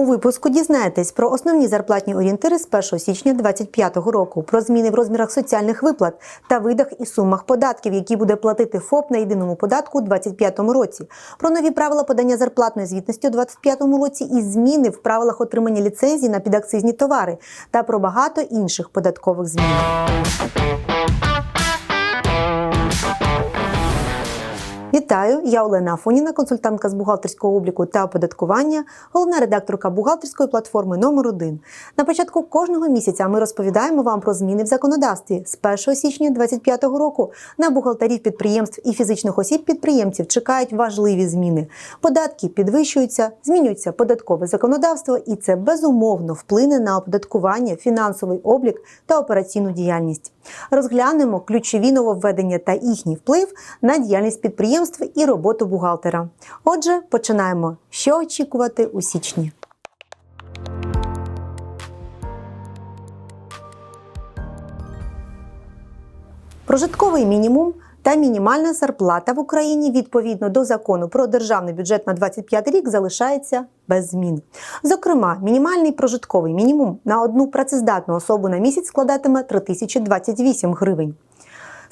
У випуску дізнаєтесь про основні зарплатні орієнтири з 1 січня 2025 року, про зміни в розмірах соціальних виплат та видах і сумах податків, які буде платити ФОП на єдиному податку у 2025 році, про нові правила подання зарплатної звітності у 2025 році і зміни в правилах отримання ліцензій на підакцизні товари та про багато інших податкових змін. Вітаю, я Олена Афоніна, консультантка з бухгалтерського обліку та оподаткування, головна редакторка бухгалтерської платформи номер 1 На початку кожного місяця ми розповідаємо вам про зміни в законодавстві з 1 січня 2025 року. На бухгалтерів підприємств і фізичних осіб підприємців чекають важливі зміни. Податки підвищуються, змінюється податкове законодавство, і це безумовно вплине на оподаткування, фінансовий облік та операційну діяльність. Розглянемо ключові нововведення та їхній вплив на діяльність підприємств і роботу бухгалтера. Отже, починаємо. Що очікувати у січні? Прожитковий мінімум та мінімальна зарплата в Україні відповідно до закону про державний бюджет на 2025 рік залишається без змін. Зокрема, мінімальний прожитковий мінімум на одну працездатну особу на місяць складатиме 3028 гривень.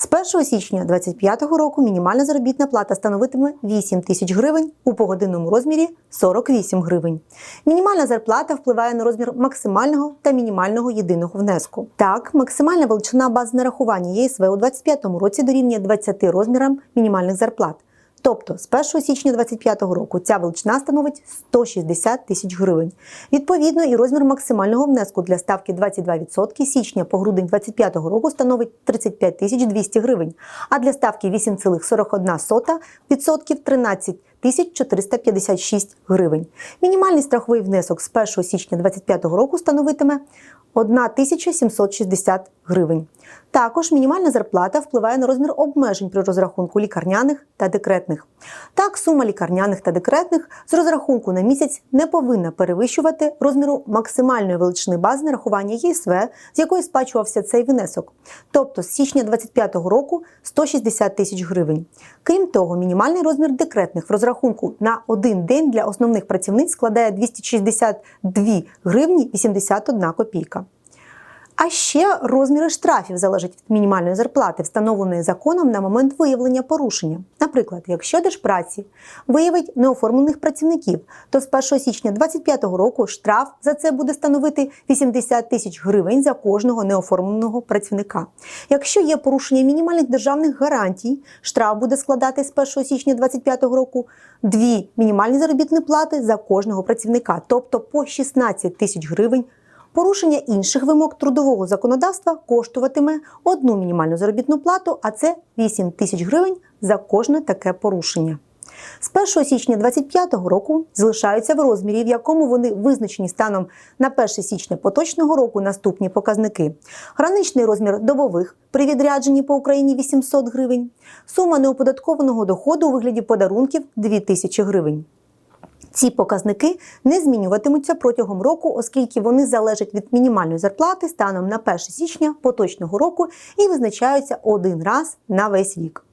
З 1 січня 2025 року мінімальна заробітна плата становитиме 8 тисяч гривень у погодинному розмірі 48 гривень. Мінімальна зарплата впливає на розмір максимального та мінімального єдиного внеску. Так, максимальна величина баз нарахування ЄСВ у 2025 році дорівнює 20 розмірам мінімальних зарплат. Тобто з 1 січня 2025 року ця величина становить 160 тисяч гривень. Відповідно, і розмір максимального внеску для ставки 22% січня по грудень 2025 року становить 35 тисяч 200 гривень, а для ставки 8,41% 13 тисяч 456 гривень. Мінімальний страховий внесок з 1 січня 2025 року становитиме 1760 гривень. Також мінімальна зарплата впливає на розмір обмежень при розрахунку лікарняних та декретних. Так, сума лікарняних та декретних з розрахунку на місяць не повинна перевищувати розміру максимальної величини бази нарахування ЄСВ, з якої сплачувався цей внесок, тобто з січня 2025 року 160 тисяч гривень. Крім того, мінімальний розмір декретних в розрахунку на один день для основних працівниць складає 262 гривні 81 копійка. А ще розміри штрафів залежать від мінімальної зарплати, встановленої законом на момент виявлення порушення. Наприклад, якщо Держпраці виявить неоформлених працівників, то з 1 січня 2025 року штраф за це буде становити 80 тисяч гривень за кожного неоформленого працівника. Якщо є порушення мінімальних державних гарантій, штраф буде складати з 1 січня 2025 року дві мінімальні заробітні плати за кожного працівника, тобто по 16 тисяч гривень. Порушення інших вимог трудового законодавства коштуватиме одну мінімальну заробітну плату, а це 8 тисяч гривень за кожне таке порушення. З 1 січня 2025 року залишаються в розмірі, в якому вони визначені станом на 1 січня поточного року наступні показники. Граничний розмір добових при відрядженні по Україні 800 гривень, сума неоподаткованого доходу у вигляді подарунків 2000 гривень. Ці показники не змінюватимуться протягом року, оскільки вони залежать від мінімальної зарплати станом на 1 січня поточного року і визначаються один раз на весь рік.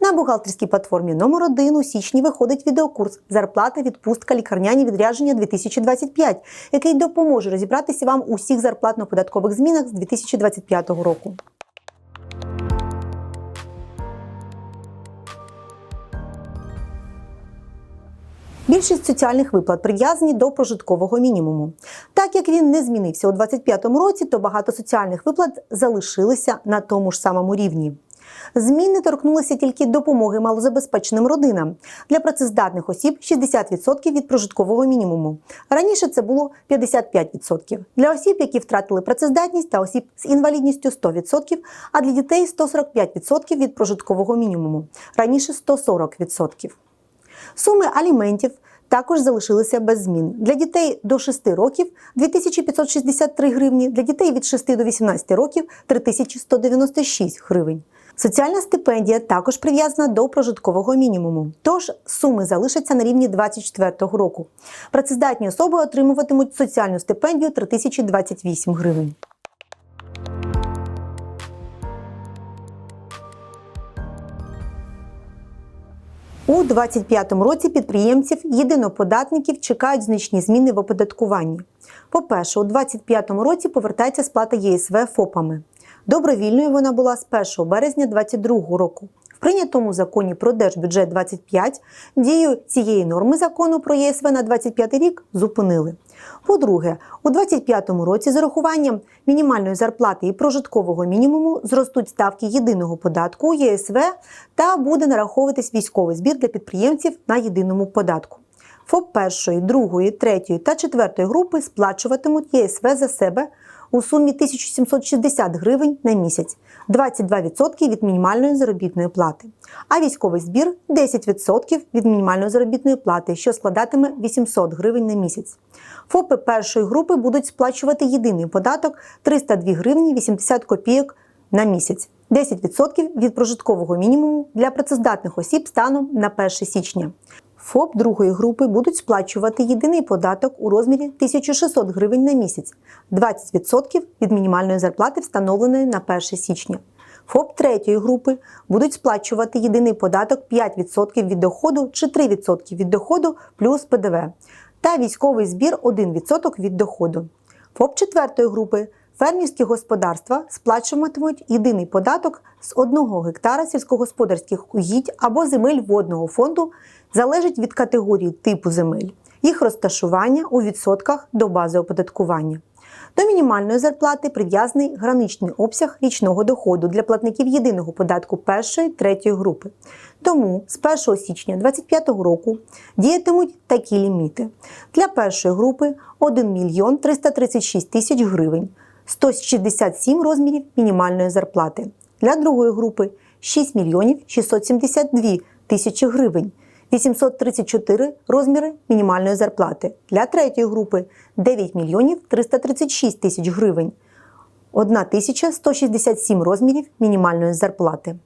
На бухгалтерській платформі номер 1 у січні виходить відеокурс Зарплата, відпустка, лікарняні відрядження 2025, який допоможе розібратися вам у всіх зарплатно-податкових змінах з 2025 року. Більшість соціальних виплат прив'язані до прожиткового мінімуму. Так як він не змінився у 2025 році, то багато соціальних виплат залишилися на тому ж самому рівні. Зміни торкнулися тільки допомоги малозабезпеченим родинам. Для працездатних осіб 60% від прожиткового мінімуму. Раніше це було 55%. Для осіб, які втратили працездатність та осіб з інвалідністю 100%, а для дітей 145% від прожиткового мінімуму. Раніше 140%. Суми аліментів також залишилися без змін. Для дітей до 6 років 2563 гривні, для дітей від 6 до 18 років 3196 гривень. Соціальна стипендія також прив'язана до прожиткового мінімуму, тож суми залишаться на рівні 2024 року. Працездатні особи отримуватимуть соціальну стипендію 3028 гривень. У 2025 році підприємців єдиноподатників чекають значні зміни в оподаткуванні. По-перше, у 2025 році повертається сплата ЄСВ ФОПами. Добровільною вона була з 1 березня 2022 року. В прийнятому законі про держбюджет 25 дію цієї норми закону про ЄСВ на 25 рік зупинили. По-друге, у 2025 році з урахуванням мінімальної зарплати і прожиткового мінімуму зростуть ставки єдиного податку ЄСВ та буде нараховуватись військовий збір для підприємців на єдиному податку. ФОП першої, другої, третьої та четвертої групи сплачуватимуть ЄСВ за себе у сумі 1760 гривень на місяць, 22% від мінімальної заробітної плати. А військовий збір 10% від мінімальної заробітної плати, що складатиме 800 гривень на місяць. ФОПи першої групи будуть сплачувати єдиний податок 302 гривні 80 копійок на місяць, 10% від прожиткового мінімуму для працездатних осіб станом на 1 січня. ФОП другої групи будуть сплачувати єдиний податок у розмірі 1600 гривень на місяць, 20% від мінімальної зарплати, встановленої на 1 січня. ФОП третьої групи будуть сплачувати єдиний податок 5% від доходу чи 3% від доходу плюс ПДВ та військовий збір 1% від доходу. ФОП четвертої групи фермерські господарства сплачуватимуть єдиний податок з 1 гектара сільськогосподарських угідь або земель водного фонду залежить від категорії типу земель, їх розташування у відсотках до бази оподаткування. До мінімальної зарплати прив'язаний граничний обсяг річного доходу для платників єдиного податку першої третьої групи. Тому з 1 січня 2025 року діятимуть такі ліміти. Для першої групи 1 мільйон 336 тисяч гривень, 167 розмірів мінімальної зарплати. Для другої групи 6 мільйонів 672 тисячі гривень. 834 розміри мінімальної зарплати. Для третьої групи 9 мільйонів 336 тисяч гривень. 1167 розмірів мінімальної зарплати.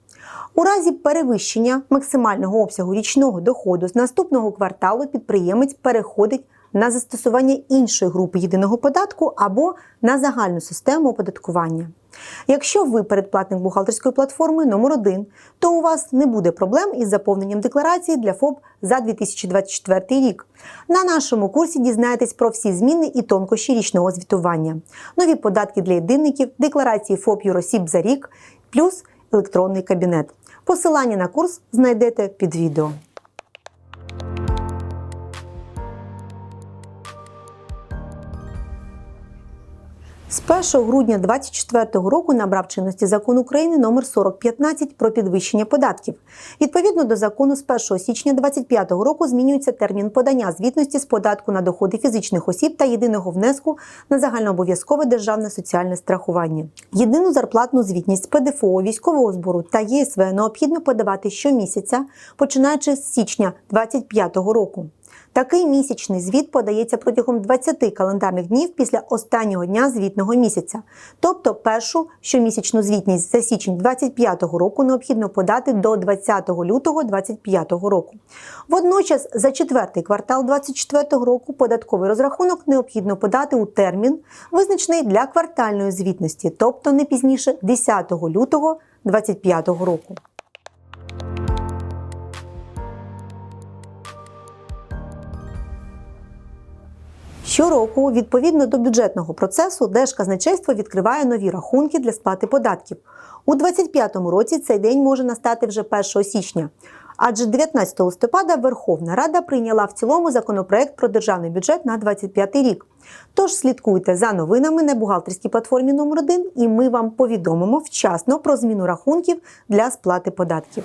У разі перевищення максимального обсягу річного доходу з наступного кварталу підприємець переходить на застосування іншої групи єдиного податку або на загальну систему оподаткування. Якщо ви передплатник бухгалтерської платформи номер 1 то у вас не буде проблем із заповненням декларації для ФОП за 2024 рік. На нашому курсі дізнаєтесь про всі зміни і тонкощі річного звітування, нові податки для єдинників, декларації ФОП юросіб за рік, плюс електронний кабінет. Посилання на курс знайдете під відео. З 1 грудня 2024 року набрав чинності закон України номер 4015 про підвищення податків. Відповідно до закону, з 1 січня 2025 року змінюється термін подання звітності з податку на доходи фізичних осіб та єдиного внеску на загальнообов'язкове державне соціальне страхування. Єдину зарплатну звітність ПДФО, військового збору та ЄСВ необхідно подавати щомісяця, починаючи з січня 2025 року. Такий місячний звіт подається протягом 20 календарних днів після останнього дня звітного місяця. Тобто першу щомісячну звітність за січень 2025 року необхідно подати до 20 лютого 2025 року. Водночас за четвертий квартал 2024 року податковий розрахунок необхідно подати у термін, визначений для квартальної звітності, тобто не пізніше 10 лютого 2025 року. Щороку, відповідно до бюджетного процесу, Держказначейство відкриває нові рахунки для сплати податків. У 2025 році цей день може настати вже 1 січня. Адже 19 листопада Верховна Рада прийняла в цілому законопроект про державний бюджет на 2025 рік. Тож слідкуйте за новинами на бухгалтерській платформі номер 1 і ми вам повідомимо вчасно про зміну рахунків для сплати податків.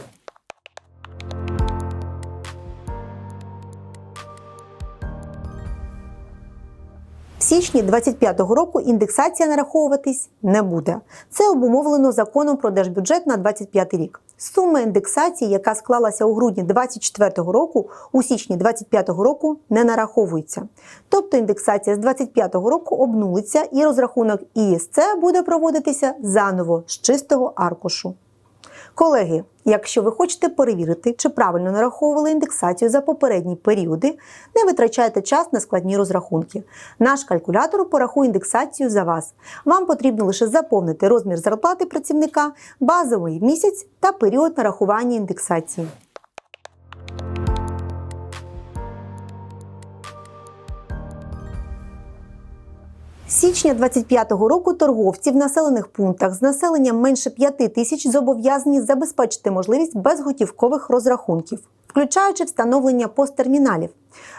Січні 2025 року індексація нараховуватись не буде. Це обумовлено законом про держбюджет на 2025 рік. Сума індексації, яка склалася у грудні 2024 року, у січні 2025 року не нараховується. Тобто індексація з 2025 року обнулиться і розрахунок ІСЦ буде проводитися заново з чистого аркушу. Колеги, якщо ви хочете перевірити, чи правильно нараховували індексацію за попередні періоди, не витрачайте час на складні розрахунки. Наш калькулятор порахує індексацію за вас. Вам потрібно лише заповнити розмір зарплати працівника, базовий місяць та період нарахування індексації. Січня 25-го року торговці в населених пунктах з населенням менше 5 тисяч зобов'язані забезпечити можливість безготівкових розрахунків, включаючи встановлення посттерміналів.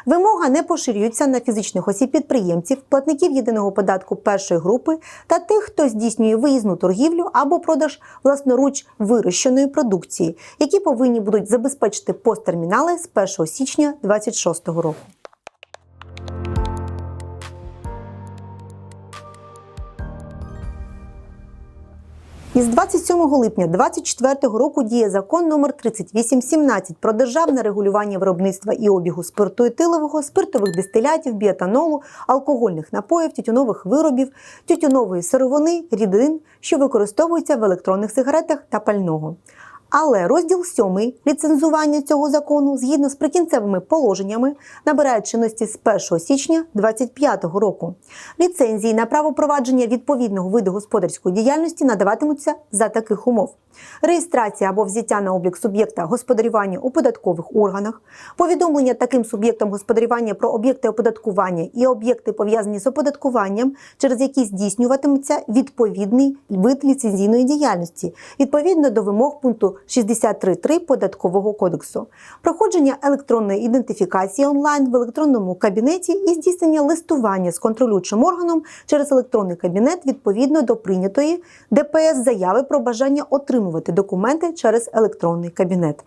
Вимога не поширюється на фізичних осіб-підприємців, платників єдиного податку першої групи та тих, хто здійснює виїзну торгівлю або продаж власноруч вирощеної продукції, які повинні будуть забезпечити посттермінали з 1 січня 2026 року. Із 27 липня 2024 року діє закон номер 3817 про державне регулювання виробництва і обігу спирту етилового, спиртових дистилятів, біетанолу, алкогольних напоїв, тютюнових виробів, тютюнової сировини, рідин, що використовуються в електронних сигаретах та пального. Але розділ 7 ліцензування цього закону згідно з прикінцевими положеннями набирає чинності з 1 січня 2025 року. Ліцензії на право провадження відповідного виду господарської діяльності надаватимуться за таких умов: реєстрація або взяття на облік суб'єкта господарювання у податкових органах, повідомлення таким суб'єктам господарювання про об'єкти оподаткування і об'єкти пов'язані з оподаткуванням, через які здійснюватиметься відповідний вид ліцензійної діяльності відповідно до вимог пункту 63.3 податкового кодексу, проходження електронної ідентифікації онлайн в електронному кабінеті і здійснення листування з контролюючим органом через електронний кабінет відповідно до прийнятої ДПС заяви про бажання отримувати документи через електронний кабінет.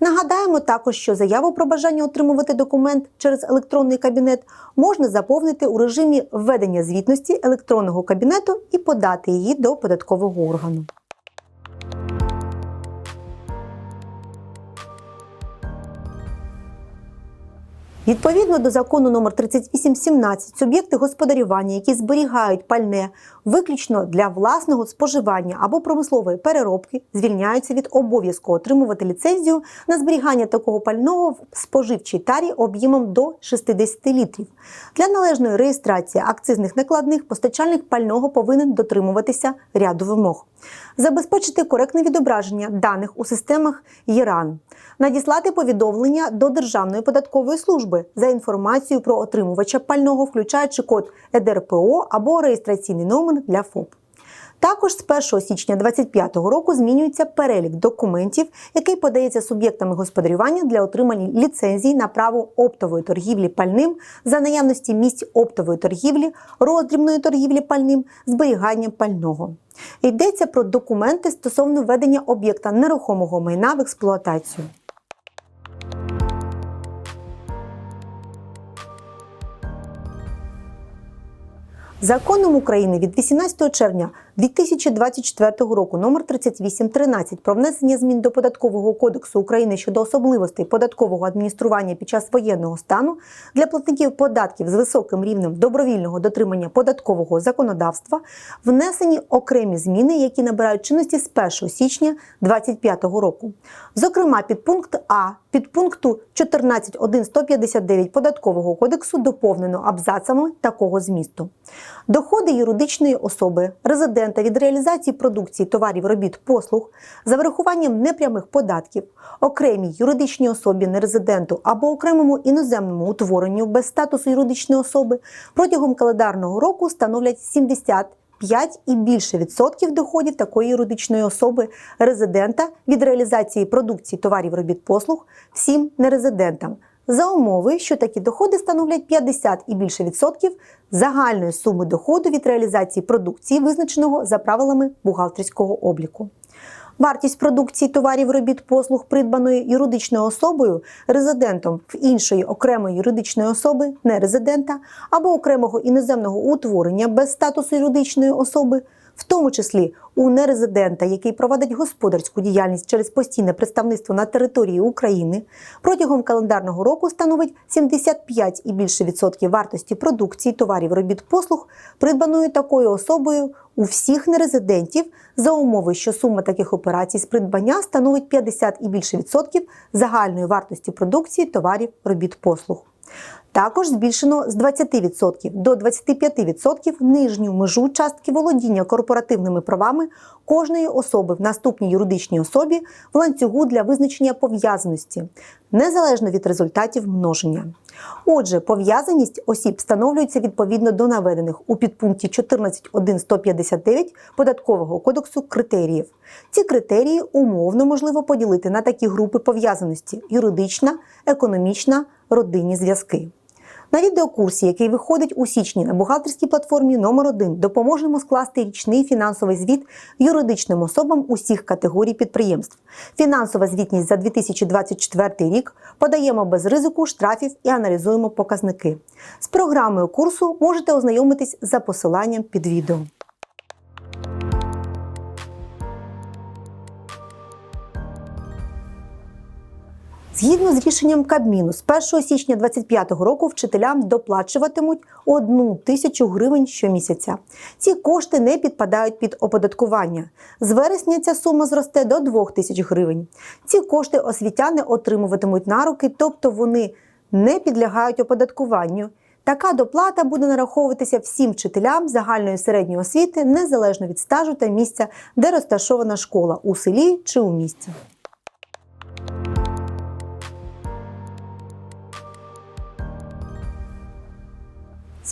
Нагадаємо також, що заяву про бажання отримувати документ через електронний кабінет можна заповнити у режимі введення звітності електронного кабінету і подати її до податкового органу. Відповідно до закону номер 3817 суб'єкти господарювання, які зберігають пальне виключно для власного споживання або промислової переробки, звільняються від обов'язку отримувати ліцензію на зберігання такого пального в споживчій тарі об'ємом до 60 літрів. Для належної реєстрації акцизних накладних постачальник пального повинен дотримуватися ряду вимог. Забезпечити коректне відображення даних у системах ЄРАН, надіслати повідомлення до Державної податкової служби за інформацією про отримувача пального, включаючи код ЕДРПО або реєстраційний номер для ФОП. Також з 1 січня 2025 року змінюється перелік документів, який подається суб'єктами господарювання для отримання ліцензій на право оптової торгівлі пальним за наявності місць оптової торгівлі, роздрібної торгівлі пальним, зберігання пального. Йдеться про документи стосовно введення об'єкта нерухомого майна в експлуатацію. Законом України від 18 червня 2024 року номер 3813 про внесення змін до податкового кодексу України щодо особливостей податкового адміністрування під час воєнного стану для платників податків з високим рівнем добровільного дотримання податкового законодавства внесені окремі зміни, які набирають чинності з 1 січня 2025 року. Зокрема, підпункт А підпункту 14.1.159 податкового кодексу доповнено абзацами такого змісту. Доходи юридичної особи, резидента від реалізації продукції товарів, робіт, послуг за врахуванням непрямих податків, окремій юридичній особі нерезиденту або окремому іноземному утворенню без статусу юридичної особи протягом календарного року становлять 70 5 і більше відсотків доходів такої юридичної особи резидента від реалізації продукції товарів робіт послуг всім нерезидентам за умови, що такі доходи становлять 50 і більше відсотків загальної суми доходу від реалізації продукції, визначеного за правилами бухгалтерського обліку. Вартість продукції товарів робіт послуг придбаної юридичною особою резидентом в іншої окремої юридичної особи нерезидента або окремого іноземного утворення без статусу юридичної особи, в тому числі у нерезидента, який проводить господарську діяльність через постійне представництво на території України, протягом календарного року становить 75 і більше відсотків вартості продукції товарів робіт послуг, придбаної такою особою у всіх нерезидентів за умови, що сума таких операцій з придбання становить 50 і більше відсотків загальної вартості продукції товарів робіт послуг. Також збільшено з 20% до 25% нижню межу частки володіння корпоративними правами кожної особи в наступній юридичній особі в ланцюгу для визначення пов'язаності. незалежно від результатів множення. Отже, пов'язаність осіб встановлюється відповідно до наведених у підпункті 14.1.159 Податкового кодексу критеріїв. Ці критерії умовно можливо поділити на такі групи пов'язаності: юридична, економічна, родинні зв'язки. На відеокурсі, який виходить у січні на бухгалтерській платформі номер 1 допоможемо скласти річний фінансовий звіт юридичним особам усіх категорій підприємств. Фінансова звітність за 2024 рік подаємо без ризику штрафів і аналізуємо показники. З програмою курсу можете ознайомитись за посиланням під відео. Згідно з рішенням Кабміну, з 1 січня 2025 року вчителям доплачуватимуть 1 тисячу гривень щомісяця. Ці кошти не підпадають під оподаткування. З вересня ця сума зросте до 2 тисяч гривень. Ці кошти освітяни отримуватимуть на руки, тобто вони не підлягають оподаткуванню. Така доплата буде нараховуватися всім вчителям загальної середньої освіти незалежно від стажу та місця, де розташована школа у селі чи у місті.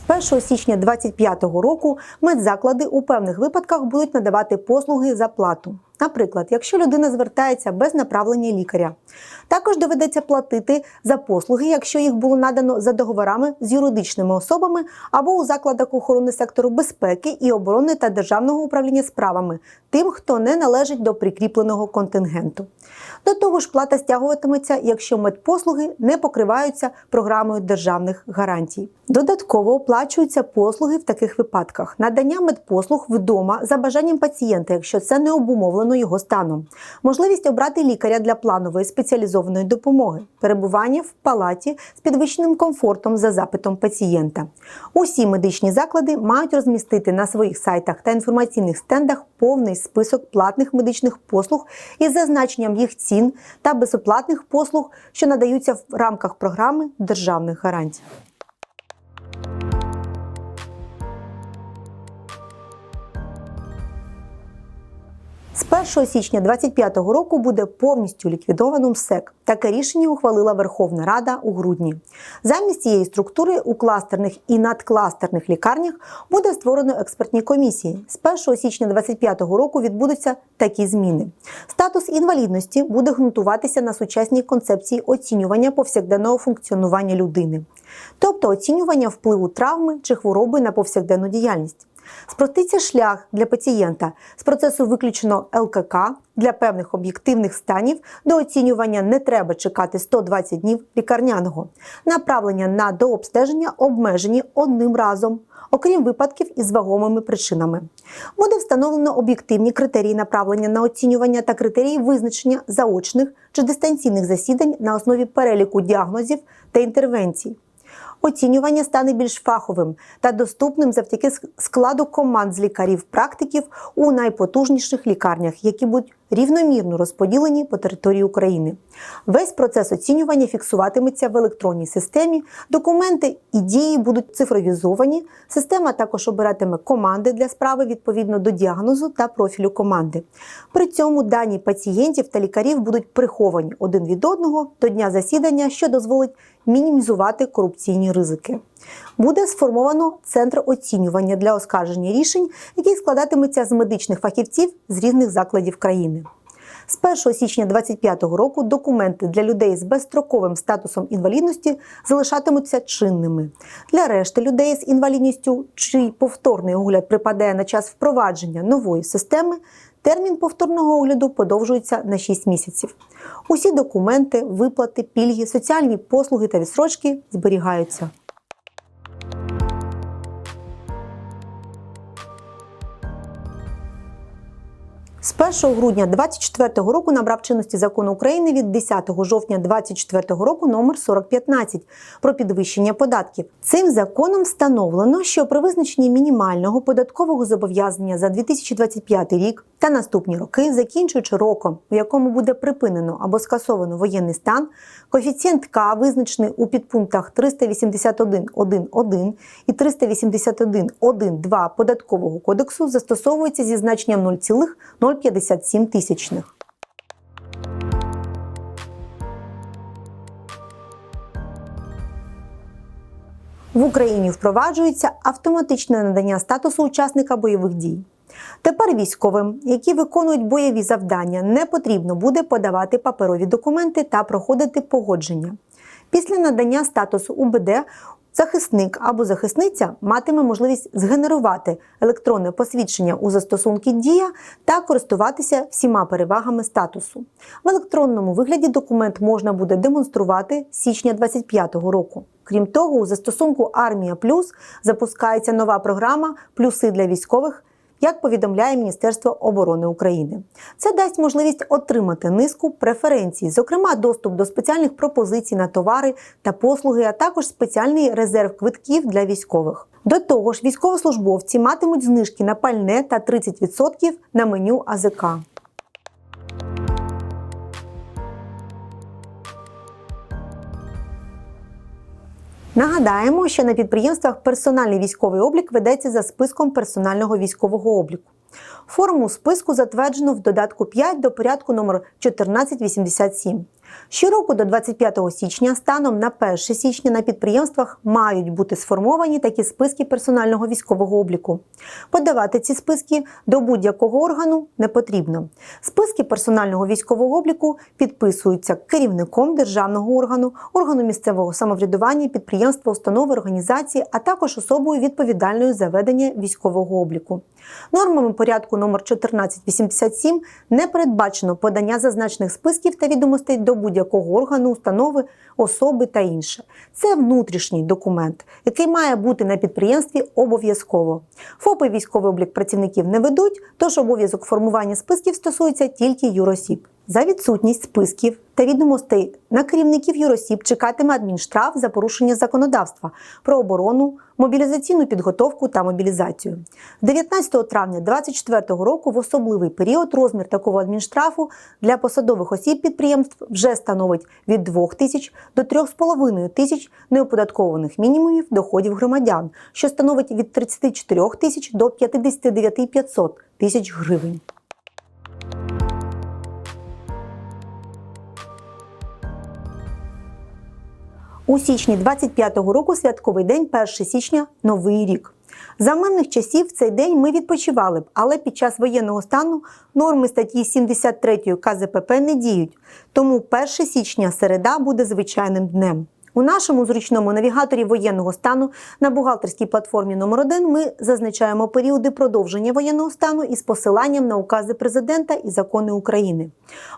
З 1 січня 2025 року медзаклади у певних випадках будуть надавати послуги за плату. Наприклад, якщо людина звертається без направлення лікаря, також доведеться платити за послуги, якщо їх було надано за договорами з юридичними особами або у закладах охорони сектору безпеки і оборони та державного управління справами, тим, хто не належить до прикріпленого контингенту. До того ж, плата стягуватиметься, якщо медпослуги не покриваються програмою державних гарантій. Додатково оплачуються послуги в таких випадках: надання медпослуг вдома за бажанням пацієнта, якщо це не обумовлено його станом, можливість обрати лікаря для планової спеціалізованої допомоги, перебування в палаті з підвищеним комфортом за запитом пацієнта. Усі медичні заклади мають розмістити на своїх сайтах та інформаційних стендах повний список платних медичних послуг із зазначенням їх цін та безоплатних послуг, що надаються в рамках програми державних гарантій. 1 січня 2025 року буде повністю ліквідовано МСЕК. Таке рішення ухвалила Верховна Рада у грудні. Замість цієї структури у кластерних і надкластерних лікарнях буде створено експертні комісії. З 1 січня 2025 року відбудуться такі зміни. Статус інвалідності буде ґрунтуватися на сучасній концепції оцінювання повсякденного функціонування людини, тобто оцінювання впливу травми чи хвороби на повсякденну діяльність. Спроститься шлях для пацієнта з процесу виключено ЛКК для певних об'єктивних станів до оцінювання не треба чекати 120 днів лікарняного. Направлення на дообстеження обмежені одним разом, окрім випадків із вагомими причинами. Буде встановлено об'єктивні критерії направлення на оцінювання та критерії визначення заочних чи дистанційних засідань на основі переліку діагнозів та інтервенцій. Оцінювання стане більш фаховим та доступним завдяки складу команд з лікарів-практиків у найпотужніших лікарнях, які будуть рівномірно розподілені по території України. Весь процес оцінювання фіксуватиметься в електронній системі. Документи і дії будуть цифровізовані. Система також обиратиме команди для справи відповідно до діагнозу та профілю команди. При цьому дані пацієнтів та лікарів будуть приховані один від одного до дня засідання, що дозволить мінімізувати корупційні ризики. Буде сформовано центр оцінювання для оскарження рішень, який складатиметься з медичних фахівців з різних закладів країни. З 1 січня 2025 року документи для людей з безстроковим статусом інвалідності залишатимуться чинними. Для решти людей з інвалідністю, чий повторний огляд припадає на час впровадження нової системи, термін повторного огляду подовжується на 6 місяців. Усі документи, виплати, пільги, соціальні послуги та відсрочки зберігаються. З 1 грудня 2024 року набрав чинності закон України від 10 жовтня 2024 року номер 4015 про підвищення податків. Цим законом встановлено, що при визначенні мінімального податкового зобов'язання за 2025 рік та наступні роки, закінчуючи роком, в якому буде припинено або скасовано воєнний стан, коефіцієнт К визначений у підпунктах 381.1.1 і 381.1.2 податкового кодексу, застосовується зі значенням 0,057 тисячних. В Україні впроваджується автоматичне надання статусу учасника бойових дій. Тепер військовим, які виконують бойові завдання, не потрібно буде подавати паперові документи та проходити погодження. Після надання статусу УБД захисник або захисниця матиме можливість згенерувати електронне посвідчення у застосунки Дія та користуватися всіма перевагами статусу. В електронному вигляді документ можна буде демонструвати з січня 2025 року. Крім того, у застосунку Армія Плюс запускається нова програма Плюси для військових як повідомляє Міністерство оборони України. Це дасть можливість отримати низку преференцій, зокрема доступ до спеціальних пропозицій на товари та послуги, а також спеціальний резерв квитків для військових. До того ж, військовослужбовці матимуть знижки на пальне та 30% на меню АЗК. Нагадаємо, що на підприємствах персональний військовий облік ведеться за списком персонального військового обліку. Форму списку затверджено в додатку 5 до порядку номер 1487. Щороку до 25 січня, станом на 1 січня на підприємствах мають бути сформовані такі списки персонального військового обліку. Подавати ці списки до будь-якого органу не потрібно. Списки персонального військового обліку підписуються керівником державного органу, органу місцевого самоврядування, підприємства, установи, організації, а також особою відповідальною за ведення військового обліку. Нормами порядку номер 1487 не передбачено подання зазначених списків та відомостей до будь-якого органу, установи, особи та інше. Це внутрішній документ, який має бути на підприємстві обов'язково. ФОПи військовий облік працівників не ведуть, тож обов'язок формування списків стосується тільки юросіб. За відсутність списків та відомостей на керівників юросіб чекатиме адмінштраф за порушення законодавства про оборону, мобілізаційну підготовку та мобілізацію. 19 травня 2024 року в особливий період розмір такого адмінштрафу для посадових осіб підприємств вже становить від 2 тисяч до 3,5 тисяч неоподаткованих мінімумів доходів громадян, що становить від 34 тисяч до 59 500 тисяч гривень. У січні 25-го року святковий день, 1 січня, новий рік. За мирних часів в цей день ми відпочивали б, але під час воєнного стану норми статті 73 КЗПП не діють. Тому 1 січня середа буде звичайним днем. У нашому зручному навігаторі воєнного стану на бухгалтерській платформі номер 1 ми зазначаємо періоди продовження воєнного стану із посиланням на укази президента і закони України.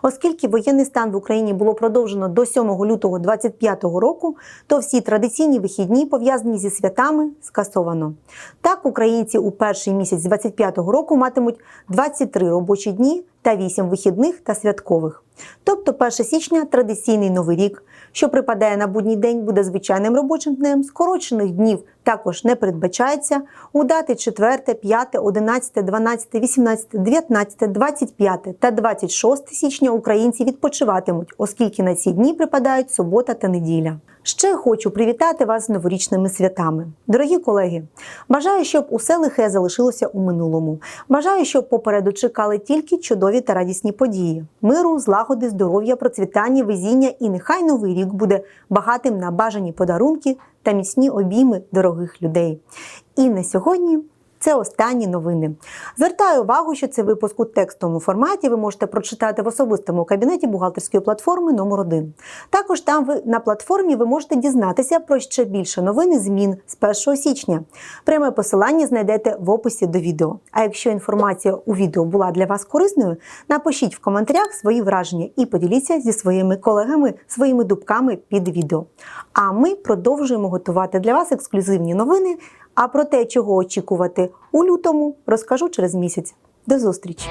Оскільки воєнний стан в Україні було продовжено до 7 лютого 2025 року, то всі традиційні вихідні, пов'язані зі святами, скасовано. Так, українці у перший місяць 2025 року матимуть 23 робочі дні та 8 вихідних та святкових. Тобто 1 січня традиційний новий рік, що припадає на будній день, буде звичайним робочим днем, скорочених днів також не передбачається. У дати 4, 5, 11, 12, 18, 19, 25 та 26 січня українці відпочиватимуть, оскільки на ці дні припадають субота та неділя. Ще хочу привітати вас з новорічними святами. Дорогі колеги, бажаю, щоб усе лихе залишилося у минулому. Бажаю, щоб попереду чекали тільки чудові та радісні події: миру, злагоди, здоров'я, процвітання, везіння і нехай новий рік буде багатим на бажані подарунки та міцні обійми дорогих людей. І на сьогодні. Це останні новини. Звертаю увагу, що цей випуск у текстовому форматі ви можете прочитати в особистому кабінеті бухгалтерської платформи номер 1 Також там ви на платформі ви можете дізнатися про ще більше новин і змін з 1 січня. Пряме посилання знайдете в описі до відео. А якщо інформація у відео була для вас корисною, напишіть в коментарях свої враження і поділіться зі своїми колегами своїми думками під відео. А ми продовжуємо готувати для вас ексклюзивні новини. А про те, чого очікувати у лютому, розкажу через місяць. До зустрічі!